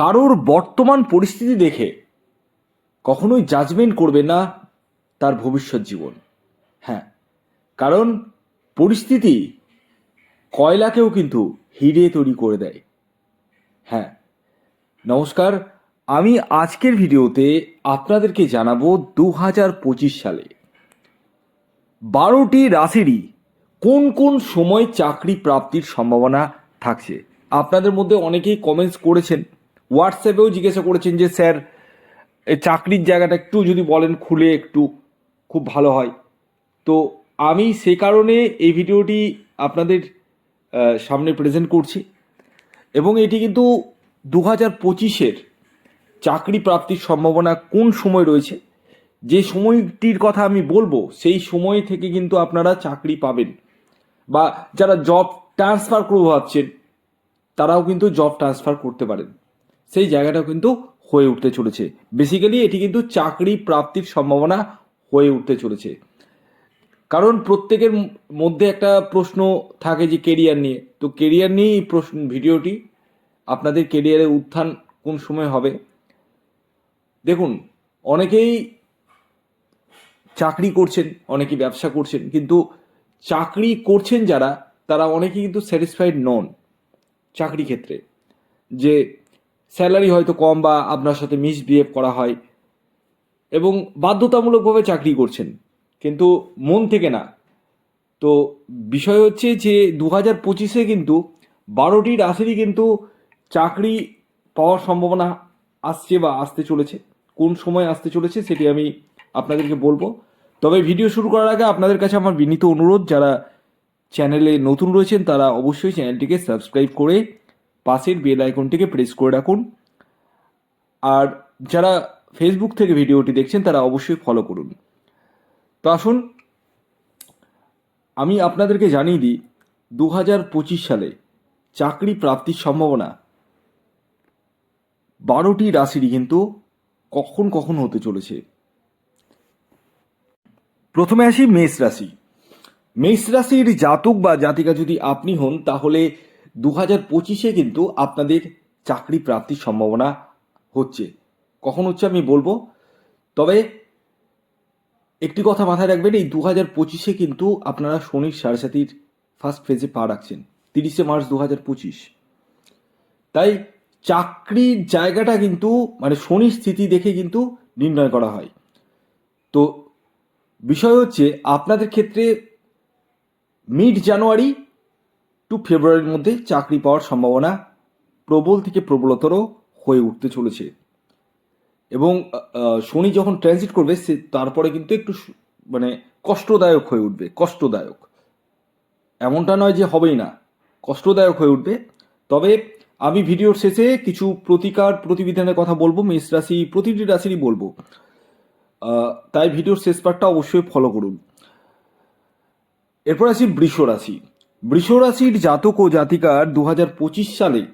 কারোর বর্তমান পরিস্থিতি দেখে কখনোই জাজমেন্ট করবে না তার ভবিষ্যৎ জীবন। হ্যাঁ কারণ পরিস্থিতি কয়লাকেও কিন্তু হিরে তৈরি করে দেয়। হ্যাঁ নমস্কার, আমি আজকের ভিডিওতে আপনাদেরকে জানাব দু হাজার পঁচিশ সালে বারোটি রাশিরই কোন কোন সময় চাকরি প্রাপ্তির সম্ভাবনা থাকছে। আপনাদের মধ্যে অনেকেই কমেন্টস করেছেন হোয়াটসঅ্যাপেও জিজ্ঞাসা করেছেন যে, স্যার চাকরির জায়গাটা একটু যদি বলেন খুলে একটু, খুব ভালো হয়। তো আমি সে কারণে এই ভিডিওটি আপনাদের সামনে প্রেজেন্ট করছি। এবং এটি কিন্তু দু হাজার পঁচিশের চাকরি প্রাপ্তির সম্ভাবনা কোন সময় রয়েছে, যে সময়টির কথা আমি বলব, সেই সময় থেকে কিন্তু আপনারা চাকরি পাবেন। বা যারা জব ট্রান্সফার করব ভাবছেন, তারাও কিন্তু জব ট্রান্সফার করতে পারেন। সেই জায়গাটাও কিন্তু হয়ে উঠতে চলেছে। বেসিক্যালি এটি কিন্তু চাকরি প্রাপ্তির সম্ভাবনা হয়ে উঠতে চলেছে। কারণ প্রত্যেকের মধ্যে একটা প্রশ্ন থাকে যে কেরিয়ার নিয়ে। তো কেরিয়ার নিয়েই এই প্রশ্ন, ভিডিওটি আপনাদের কেরিয়ারের উত্থান কোন সময় হবে? দেখুন, অনেকেই চাকরি করছেন, অনেকে ব্যবসা করছেন, কিন্তু চাকরি করছেন যারা, তারা অনেকেই কিন্তু স্যাটিসফাইড নন চাকরি ক্ষেত্রে। যে স্যালারি হয়তো কম বা আপনার সাথে মিসবিহেভ করা হয় এবং বাধ্যতামূলকভাবে চাকরি করছেন। কিন্তু মন থেকে না। তো বিষয় হচ্ছে যে দু হাজার পঁচিশে কিন্তু বারোটি রাশিরই কিন্তু চাকরি পাওয়ার সম্ভাবনা আসছে বা আসতে চলেছে। কোন সময় আসতে চলেছে সেটি আমি আপনাদেরকে বলব। তবে ভিডিও শুরু করার আগে আপনাদের কাছে আমার বিনীত অনুরোধ, যারা চ্যানেলে নতুন রয়েছেন তারা অবশ্যই চ্যানেলটিকে সাবস্ক্রাইব করে পাশের বেল আইকনটিকে প্রেস করে রাখুন। আর যারা ফেসবুক থেকে ভিডিওটি দেখছেন, তারা অবশ্যই ফলো করুন। তো আসুন, আমি আপনাদেরকে জানিয়ে দিই দু হাজার পঁচিশ সালে চাকরি প্রাপ্তির সম্ভাবনা বারোটি রাশিরই কিন্তু কখন কখন হতে চলেছে। প্রথমে আসি মেষ রাশি। মেষ রাশির জাতক বা জাতিকা যদি আপনি হন, তাহলে দু হাজার পঁচিশে কিন্তু আপনাদের চাকরি প্রাপ্তির সম্ভাবনা হচ্ছে। কখন হচ্ছে আমি বলব? তবে একটি কথা মাথায় রাখবেন, এই দু হাজার পঁচিশে কিন্তু আপনারা শনির সাড়ে সাতির ফার্স্ট ফেজে পা রাখছেন, তিরিশে মার্চ দু হাজার পঁচিশ। তাই চাকরির জায়গাটা কিন্তু মানে শনির স্থিতি দেখে কিন্তু নির্ণয় করা হয়। তো বিষয় হচ্ছে, আপনাদের ক্ষেত্রে মিড জানুয়ারি টু ফেব্রুয়ারির মধ্যে চাকরি পাওয়ার সম্ভাবনা প্রবল থেকে প্রবলতর হয়ে উঠতে চলেছে। এবং শনি যখন ট্রানজিট করবে, সে তারপরে কিন্তু একটু মানে কষ্টদায়ক হয়ে উঠবে, কষ্টদায়ক। এমনটা নয় যে হবেই না, কষ্টদায়ক হয়ে উঠবে। তবে আমি ভিডিওর শেষে কিছু প্রতিকার প্রতিবিধানের কথা বলব, মেষ রাশি, প্রতিটি রাশিরই বলব। তাই ভিডিওর শেষ পার্টটা অবশ্যই ফলো করুন। এরপর আসি বৃষ রাশি। বৃষ রাশির জাতক ও জাতিকার দু সালে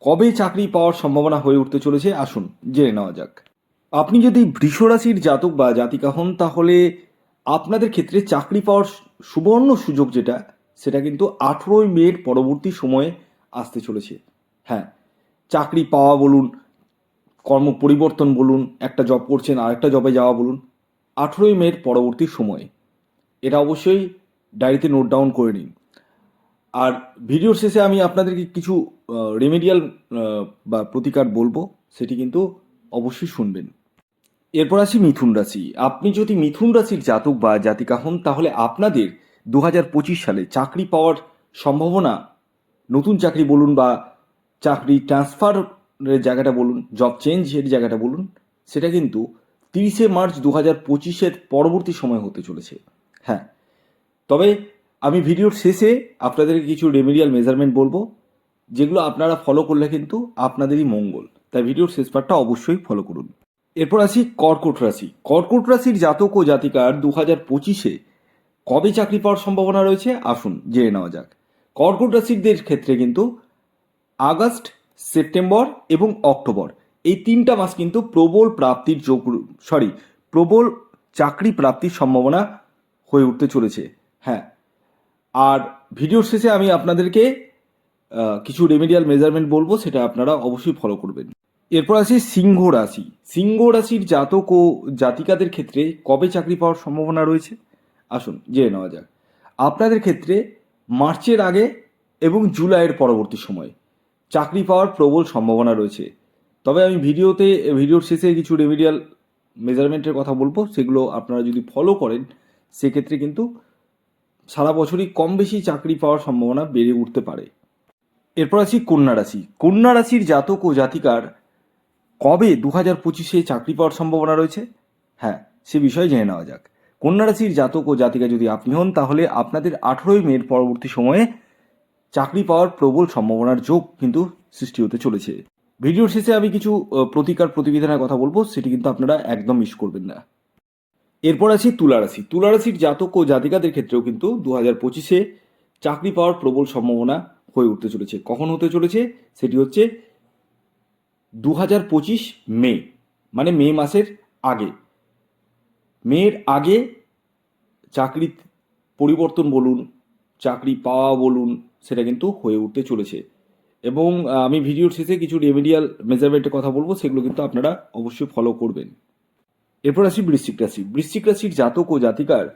কবে চাকরি পাওয়ার সম্ভাবনা হয়ে উঠতে চলেছে? আসুন, জেনে নেওয়া যাক। আপনি যদি বৃষ রাশির জাতক বা জাতিকা হন, তাহলে আপনাদের ক্ষেত্রে চাকরি পাওয়ার সুবর্ণ সুযোগ যেটা, সেটা কিন্তু আঠেরোই মের পরবর্তী সময়ে আসতে চলেছে। হ্যাঁ চাকরি পাওয়া বলুন, কর্ম পরিবর্তন বলুন, একটা জব করছেন, আরেকটা জবে যাওয়া বলুন, আঠেরোই মের পরবর্তী সময়ে। এটা অবশ্যই ডায়েরিতে নোট ডাউন করে নিন। আর ভিডিওর শেষে আমি আপনাদেরকে কিছু রেমেডিয়াল বা প্রতিকার বলব, সেটি কিন্তু অবশ্যই শুনবেন। এরপর আসি মিথুন রাশি। আপনি যদি মিথুন রাশির জাতক বা জাতিকা হন, তাহলে আপনাদের দু সালে চাকরি পাওয়ার সম্ভাবনা, নতুন চাকরি বলুন বা চাকরি ট্রান্সফারের জায়গাটা বলুন জব চেঞ্জের জায়গাটা বলুন, সেটা কিন্তু তিরিশে মার্চ দু হাজার পঁচিশের পরবর্তী সময় হতে চলেছে। হ্যাঁ তবে আমি ভিডিওর শেষে আপনাদেরকে কিছু রেমেডিয়াল মেজারমেন্ট বলব, যেগুলো আপনারা ফলো করলে কিন্তু আপনাদেরই মঙ্গল। তাই ভিডিওর শেষ পার্টটা অবশ্যই ফলো করুন। এরপর আসি কর্কট রাশি। কর্কট রাশির জাতক ও জাতিকার দু হাজার পঁচিশে কবে চাকরি পাওয়ার সম্ভাবনা রয়েছে? আসুন জেনে নেওয়া যাক। কর্কট রাশিদের ক্ষেত্রে কিন্তু আগস্ট, সেপ্টেম্বর এবং অক্টোবর, এই তিনটা মাস কিন্তু প্রবল প্রাপ্তির যোগ সরি প্রবল চাকরি প্রাপ্তির সম্ভাবনা হয়ে উঠতে চলেছে। হ্যাঁ আর ভিডিওর শেষে আমি আপনাদেরকে কিছু রেমেডিয়াল মেজারমেন্ট বলব, সেটা আপনারা অবশ্যই ফলো করবেন। এরপর আছে সিংহ রাশি। সিংহ রাশির জাতক ও জাতিকাদের ক্ষেত্রে কবে চাকরি পাওয়ার সম্ভাবনা রয়েছে? আসুন, জেনে নেওয়া যাক। আপনাদের ক্ষেত্রে মার্চের আগে এবং জুলাইয়ের পরবর্তী সময় চাকরি পাওয়ার প্রবল সম্ভাবনা রয়েছে। তবে আমি ভিডিওতে ভিডিওর শেষে কিছু রেমিডিয়াল মেজারমেন্টের কথা বলব, সেগুলো আপনারা যদি ফলো করেন, সেক্ষেত্রে কিন্তু সারা বছরই কম বেশি চাকরি পাওয়ার সম্ভাবনা বেড়ে উঠতে পারে। এরপর আছি কন্যা রাশি। কন্যা রাশির জাতক ও জাতিকার কবে দু হাজার পঁচিশে চাকরি পাওয়ার সম্ভাবনা রয়েছে? হ্যাঁ সে বিষয়ে জেনে নেওয়া যাক। কন্যা রাশির জাতক ও জাতিকা যদি আপনি হন, তাহলে আপনাদের আঠেরোই মের পরবর্তী সময়ে চাকরি পাওয়ার প্রবল সম্ভাবনার যোগ কিন্তু সৃষ্টি হতে চলেছে। ভিডিওর শেষে আমি কিছু প্রতিকার প্রতিবিধানের কথা বলব, সেটি কিন্তু আপনারা একদম মিস করবেন না। এরপর আছি তুলা রাশি। তুলা রাশির জাতক ও জাতিকাদের ক্ষেত্রেও কিন্তু দু হাজার পঁচিশে চাকরি পাওয়ার প্রবল সম্ভাবনা হয়ে উঠতে চলেছে। কখন হতে চলেছে? সেটি হচ্ছে দু হাজার পঁচিশ মে মানে মে মাসের আগে। মের আগে চাকরি পরিবর্তন বলুন, চাকরি পাওয়া বলুন, সেটা কিন্তু হয়ে উঠতে চলেছে। এবং আমি ভিডিওর শেষে কিছু রেমেডিয়াল মেজারমেন্টের কথা বলব, সেগুলো কিন্তু আপনারা অবশ্যই ফলো করবেন। এরপর আসি বৃশ্চিক রাশি। বৃশ্চিক রাশির জাতক ও জাতিকার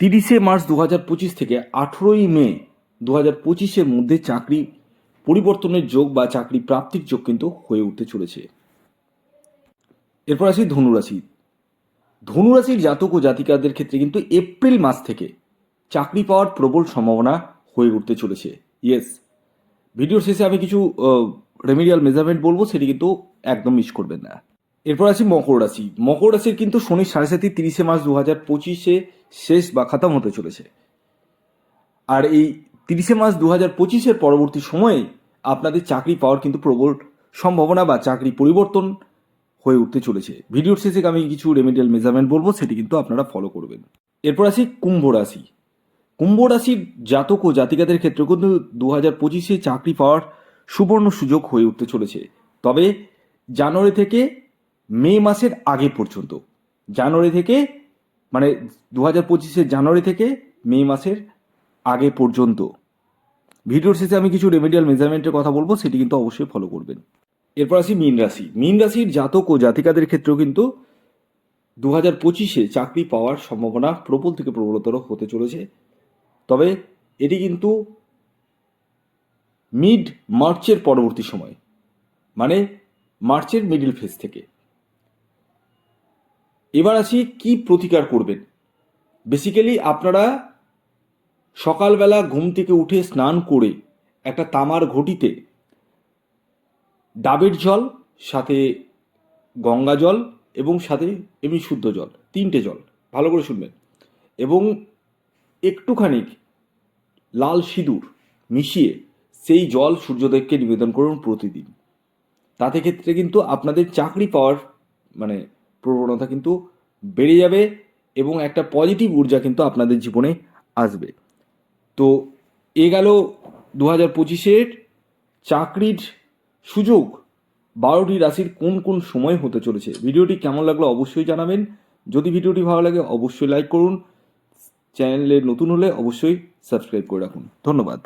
তিরিশে মার্চ দু হাজার পঁচিশ থেকে আঠেরোই মে দু হাজার পঁচিশের মধ্যে চাকরি পরিবর্তনের যোগ বা চাকরি প্রাপ্তির যোগ কিন্তু হয়ে উঠতে চলেছে। এরপর আসি ধনুরাশি। ধনুরাশির জাতক ও জাতিকাদের ক্ষেত্রে কিন্তু এপ্রিল মাস থেকে চাকরি পাওয়ার প্রবল সম্ভাবনা হয়ে উঠতে চলেছে। ইয়েস, ভিডিওর শেষে আমি কিছু রেমিডিয়াল মেজারমেন্ট বলব, সেটি কিন্তু একদম মিস করবেন না। এরপর আছি মকর রাশি। মকর রাশির কিন্তু শনি সাড়ে সাতি তিরিশে মার্চ দু হাজার পঁচিশে শেষ বা খাতাম হতে চলেছে। আর এই তিরিশে মার্চ দু হাজার পঁচিশের পরবর্তী সময়ে আপনাদের চাকরি পাওয়ার কিন্তু প্রবল সম্ভাবনা বা চাকরি পরিবর্তন হয়ে উঠতে চলেছে। ভিডিওর শেষে আমি কিছু রেমিডিয়াল মেজারমেন্ট বলব, সেটি কিন্তু আপনারা ফলো করবেন। এরপর আসি কুম্ভ রাশি। কুম্ভ রাশির জাতক ও জাতিকাদের ক্ষেত্রে কিন্তু দু হাজার পঁচিশে চাকরি পাওয়ার সুবর্ণ সুযোগ হয়ে উঠতে চলেছে। তবে জানুয়ারি থেকে মে মাসের আগে পর্যন্ত। জানুয়ারি থেকে মানে দু হাজার পঁচিশের জানুয়ারি থেকে মে মাসের আগে পর্যন্ত। ভিডিওর শেষে আমি কিছু রেমেডিয়াল মেজারমেন্টের কথা বলব, সেটি কিন্তু অবশ্যই ফলো করবেন। এরপর আসি মীন রাশি। মীন রাশির জাতক ও জাতিকাদের ক্ষেত্রেও কিন্তু দু হাজার পঁচিশে চাকরি পাওয়ার সম্ভাবনা প্রবল থেকে প্রবলতর হতে চলেছে। তবে এটি কিন্তু মিড মার্চের পরবর্তী সময় মানে মার্চের মিডিল ফেজ থেকে। এবার আসি কি প্রতিকার করবেন। বেসিক্যালি আপনারা সকালবেলা ঘুম থেকে উঠে স্নান করে একটা তামার ঘটিতে ডাবের জল, সাথে গঙ্গা জল এবং সাথে এমনি শুদ্ধ জল, তিনটে জল, ভালো করে শুনবেন। এবং একটুখানি লাল সিঁদুর মিশিয়ে সেই জল সূর্যদেবকে নিবেদন করুন প্রতিদিন। তাতে ক্ষেত্রে কিন্তু আপনাদের চাকরি পাওয়ার মানে প্রবণতা কিন্তু বেড়ে যাবে এবং একটা পজিটিভ ঊর্জা কিন্তু আপনাদের জীবনে আসবে। তো এ গেল দু হাজার পঁচিশের চাকরির সুযোগ। বারোটি রাশির কোন কোন সময় হতে চলেছে? ভিডিওটি কেমন লাগল অবশ্যই জানাবেন। যদি ভিডিওটি ভালো লাগে অবশ্যই লাইক করুন। চ্যানেলে নতুন হলে অবশ্যই সাবস্ক্রাইব করে রাখুন। ধন্যবাদ।